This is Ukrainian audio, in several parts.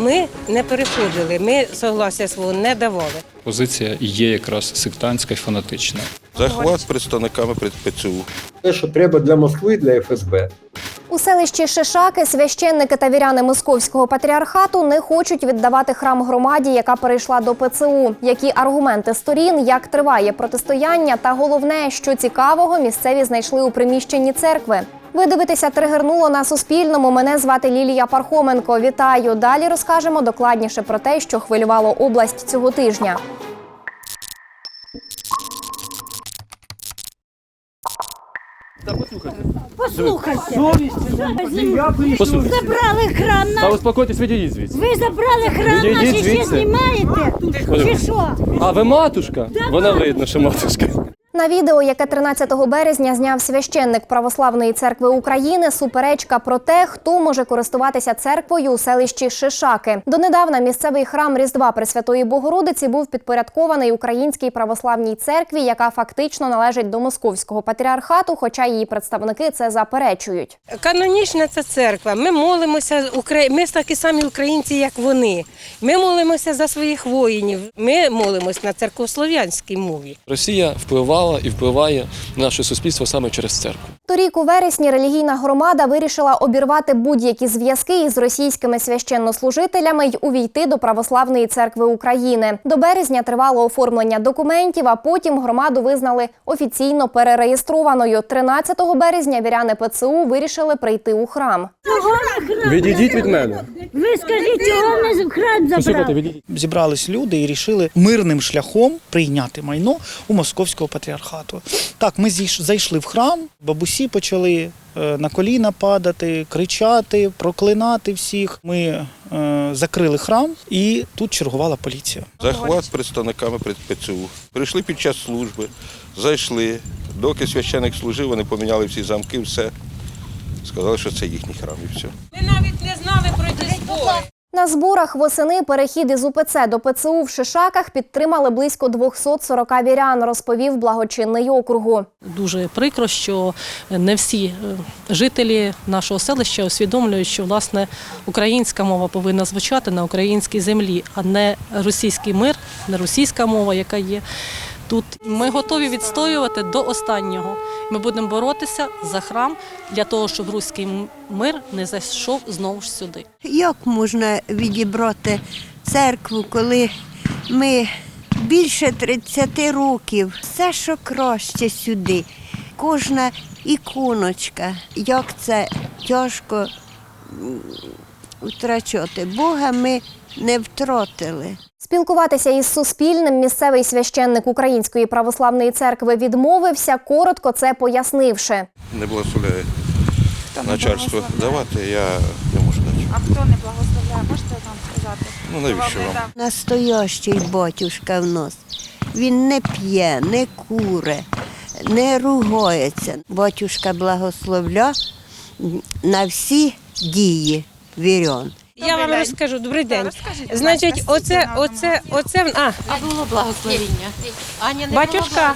Ми не переходили, ми согласия свого не давали. Позиція є якраз сектантська і фанатична. Захват представниками ПЦУ. Те, що треба для Москви, для ФСБ. У селищі Шишаки священники та віряни московського патріархату не хочуть віддавати храм громаді, яка перейшла до ПЦУ. Які аргументи сторін, як триває протистояння, та головне, що цікавого, місцеві знайшли у приміщенні церкви. Ви дивитеся тригернуло на Суспільному. Мене звати Лілія Пархоменко. Вітаю. Далі розкажемо докладніше про те, що хвилювало область цього тижня. Послухайте. Забрали храм Та успокойтесь, відійдіть звідси. Ви забрали храм наш і ще знімаєте? Чи що? А ви матушка? Вона видно, що матушка. На відео, яке 13 березня зняв священник Православної церкви України, суперечка про те, хто може користуватися церквою у селищі Шишаки. Донедавна місцевий храм Різдва Пресвятої Богородиці був підпорядкований Українській православній церкві, яка фактично належить до московського патріархату, хоча її представники це заперечують. Канонічна це церква. Ми молимося, ми такі самі українці, як вони. Ми молимося за своїх воїнів. Ми молимося на церковслов'янській мові. Росія впливала і впливає на наше суспільство саме через церкву. Торік у вересні релігійна громада вирішила обірвати будь-які зв'язки із російськими священнослужителями й увійти до Православної церкви України. До березня тривало оформлення документів, а потім громаду визнали офіційно перереєстрованою. 13 березня віряни ПЦУ вирішили прийти у храм. Відійдіть від мене. Ви скажіть, чого мене в храм забрали? зібрались люди і рішили мирним шляхом прийняти майно у московського патріархату. Так, ми зійш- зайшли в храм, бабусі почали е, на коліна падати, кричати, проклинати всіх. Ми е, закрили храм, і тут чергувала поліція. Захват представниками ПЦУ. Прийшли під час служби, зайшли. Доки священик служив, вони поміняли всі замки, все. Сказали, що це їхній храм і все. Ми навіть не знали про ті збори. На зборах восени перехід із УПЦ до ПЦУ в Шишаках підтримали близько 240 вірян, розповів благочинний округу. Дуже прикро, що не всі е, жителі нашого селища усвідомлюють, що власне українська мова повинна звучати на українській землі, а не російський мир, не російська мова, яка є тут. Ми готові відстоювати до останнього. Ми будемо боротися за храм для того, щоб руський мир не зайшов знову ж сюди. Як можна відібрати церкву, коли ми більше 30 років, все, що краще сюди, кожна іконочка, як це тяжко втрачати. Бога ми не втратили. Спілкуватися із Суспільним місцевий священник Української православної церкви відмовився, коротко це пояснивши. Не благословляє начальство давати, я не можу дати. А хто не благословляє, можете нам сказати? Ну навіщо вам? Настоящий батюшка в нас. Він не п'є, не куре, не ругається. Батюшка благословля на всі дії вірян. Я вам розкажу, добрий день. Значить, оце, оце, оце, а, А було благословіння. Аня не Батюшка.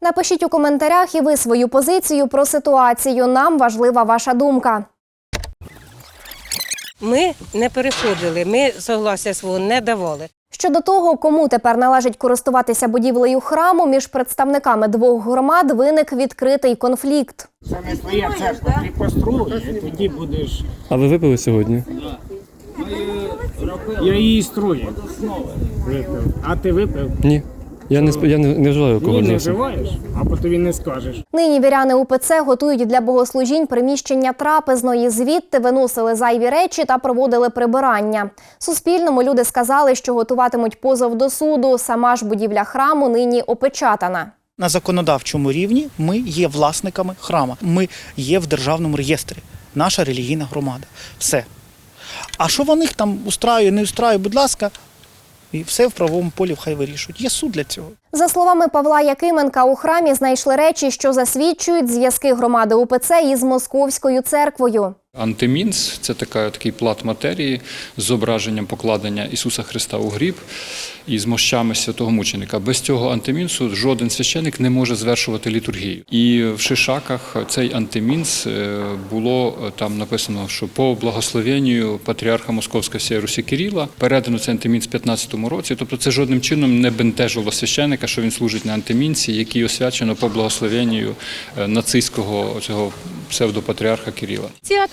Напишіть у коментарях і ви свою позицію про ситуацію. Нам важлива ваша думка. ми не переходили, ми согласия свого не давали. Щодо того, кому тепер належить користуватися будівлею храму, між представниками двох громад виник відкритий конфлікт. Це не твоя церква, ти построїш, і тоді будеш. А ви випили сьогодні? Я її строю. Випив. А ти випив? Ні. Я не я не, не вживаю Ні, не зовсім. вживаєш, а потім не скажеш. Нині віряни УПЦ готують для богослужінь приміщення трапезної. Звідти виносили зайві речі та проводили прибирання. Суспільному люди сказали, що готуватимуть позов до суду. Сама ж будівля храму нині опечатана. На законодавчому рівні ми є власниками храма. Ми є в державному реєстрі. Наша релігійна громада. Все. А що вони там устраює, не устраює, будь ласка, і все в правовому полі хай вирішують. Є суд для цього. За словами Павла Якименка, у храмі знайшли речі, що засвідчують зв'язки громади УПЦ із московською церквою. Антимінс це така, такий плат матерії з зображенням покладення Ісуса Христа у гріб і з мощами святого мученика. Без цього антимінсу жоден священик не може звершувати літургію. І в Шишаках цей антимінс е, було е, там написано, що по благословенню патріарха Московської всієї Русі Кирила передано цей антимінс в 15-му році. Тобто це жодним чином не бентежило священика, що він служить на антимінсі, який освячено по благословенню е, нацистського цього псевдопатріарха Кирила.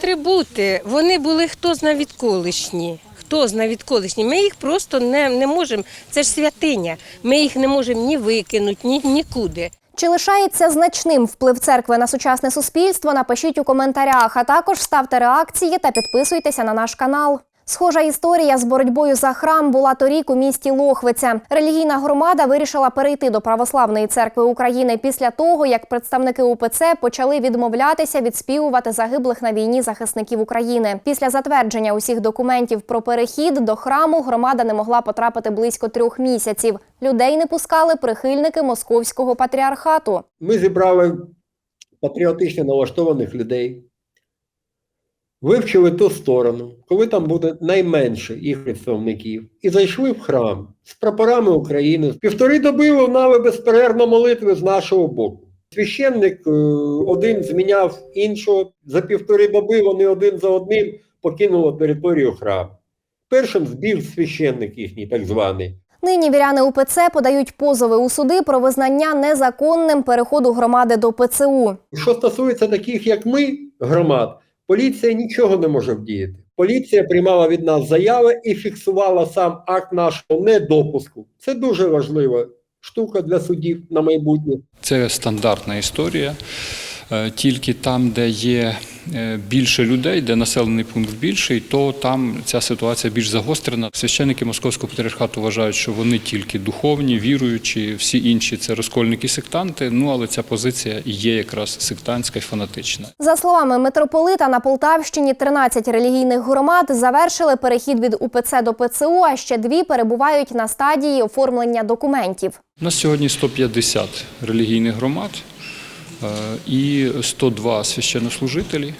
Атрибути, вони були хто зна відколишні. Хто зна відколишні. Ми їх просто не, не можемо. Це ж святиня. Ми їх не можемо ні викинути, ні нікуди. Чи лишається значним вплив церкви на сучасне суспільство? Напишіть у коментарях, а також ставте реакції та підписуйтеся на наш канал. Схожа історія з боротьбою за храм була торік у місті Лохвиця. Релігійна громада вирішила перейти до православної церкви України після того, як представники УПЦ почали відмовлятися відспівувати загиблих на війні захисників України. Після затвердження усіх документів про перехід до храму громада не могла потрапити близько трьох місяців. Людей не пускали прихильники московського патріархату. Ми зібрали патріотично налаштованих людей, вивчили ту сторону, коли там буде найменше їх представників, і зайшли в храм з прапорами України. Півтори доби лунали безперервно молитви з нашого боку. Священник е, один зміняв іншого. За півтори доби вони один за одним покинули територію храму. Першим збіг священник їхній, так званий. Нині віряни УПЦ подають позови у суди про визнання незаконним переходу громади до ПЦУ. Що стосується таких, як ми, громад, поліція нічого не може вдіяти. Поліція приймала від нас заяви і фіксувала сам акт нашого недопуску. Це дуже важлива штука для судів на майбутнє. Це стандартна історія. Е, Тільки там, де є е, більше людей, де населений пункт більший, то там ця ситуація більш загострена. Священники Московського патріархату вважають, що вони тільки духовні, віруючі, всі інші це розкольники сектанти. Ну але ця позиція і є якраз сектантська і фанатична. За словами митрополита, на Полтавщині 13 релігійних громад завершили перехід від УПЦ до ПЦУ, а ще дві перебувають на стадії оформлення документів. У нас сьогодні 150 релігійних громад і 102 священнослужителі.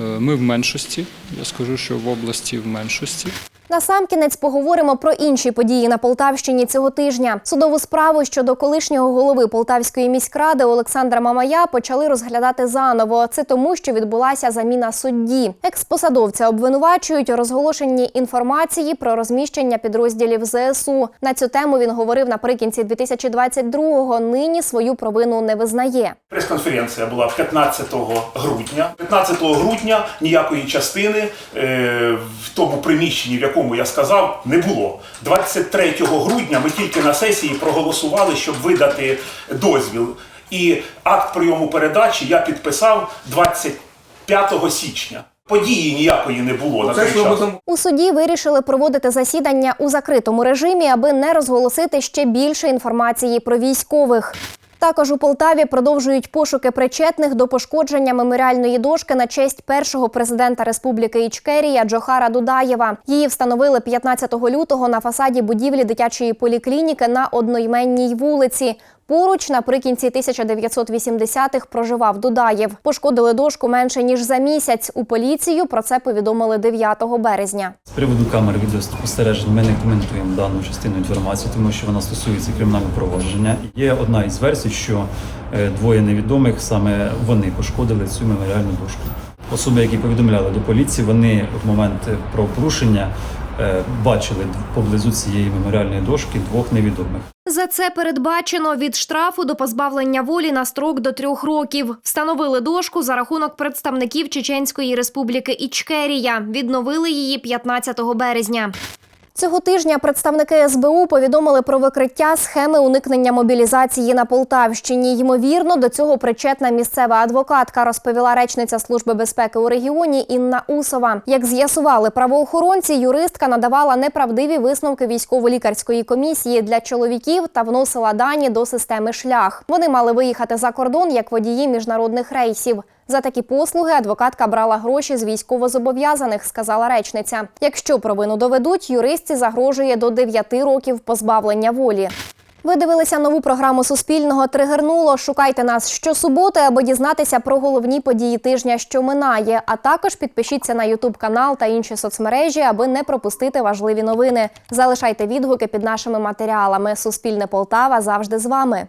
Е, Ми в меншості. Я скажу, що в області в меншості. Насамкінець поговоримо про інші події на Полтавщині цього тижня. Судову справу щодо колишнього голови Полтавської міськради Олександра Мамая почали розглядати заново. Це тому, що відбулася заміна судді. Експосадовця обвинувачують у розголошенні інформації про розміщення підрозділів ЗСУ. На цю тему він говорив наприкінці 2022-го. Нині свою провину не визнає. Прес-конференція була 15 грудня. 15 грудня ніякої частини е, в тому приміщенні, в якому я сказав, не було. 23 грудня ми тільки на сесії проголосували, щоб видати дозвіл. І акт прийому передачі я підписав 25 січня. Події ніякої не було на той час. У суді вирішили проводити засідання у закритому режимі, аби не розголосити ще більше інформації про військових. Також у Полтаві продовжують пошуки причетних до пошкодження меморіальної дошки на честь першого президента Республіки Ічкерія Джохара Дудаєва. Її встановили 15 лютого на фасаді будівлі дитячої поліклініки на одноіменній вулиці. Поруч наприкінці 1980-х проживав Дудаєв. Пошкодили дошку менше ніж за місяць. У поліцію про це повідомили 9 березня. З приводу камер відеоспостережень ми не коментуємо дану частину інформації, тому що вона стосується кримінального провадження. Є одна із версій, що е, двоє невідомих саме вони пошкодили цю меморіальну дошку. Особи, які повідомляли до поліції, вони в момент правопорушення бачили поблизу цієї меморіальної дошки двох невідомих. За це передбачено від штрафу до позбавлення волі на строк до трьох років. Встановили дошку за рахунок представників Чеченської республіки Ічкерія. Відновили її 15 березня. Цього тижня представники СБУ повідомили про викриття схеми уникнення мобілізації на Полтавщині. Ймовірно, до цього причетна місцева адвокатка, розповіла речниця Служби безпеки у регіоні Інна Усова. Як з'ясували правоохоронці, юристка надавала неправдиві висновки військово-лікарської комісії для чоловіків та вносила дані до системи шлях. Вони мали виїхати за кордон як водії міжнародних рейсів. За такі послуги адвокатка брала гроші з військовозобов'язаних, сказала речниця. Якщо провину доведуть, юристці загрожує до 9 років позбавлення волі. Ви дивилися нову програму Суспільного Тригернуло. Шукайте нас щосуботи, аби дізнатися про головні події тижня, що минає. А також підпишіться на Ютуб канал та інші соцмережі, аби не пропустити важливі новини. Залишайте відгуки під нашими матеріалами. Суспільне Полтава завжди з вами.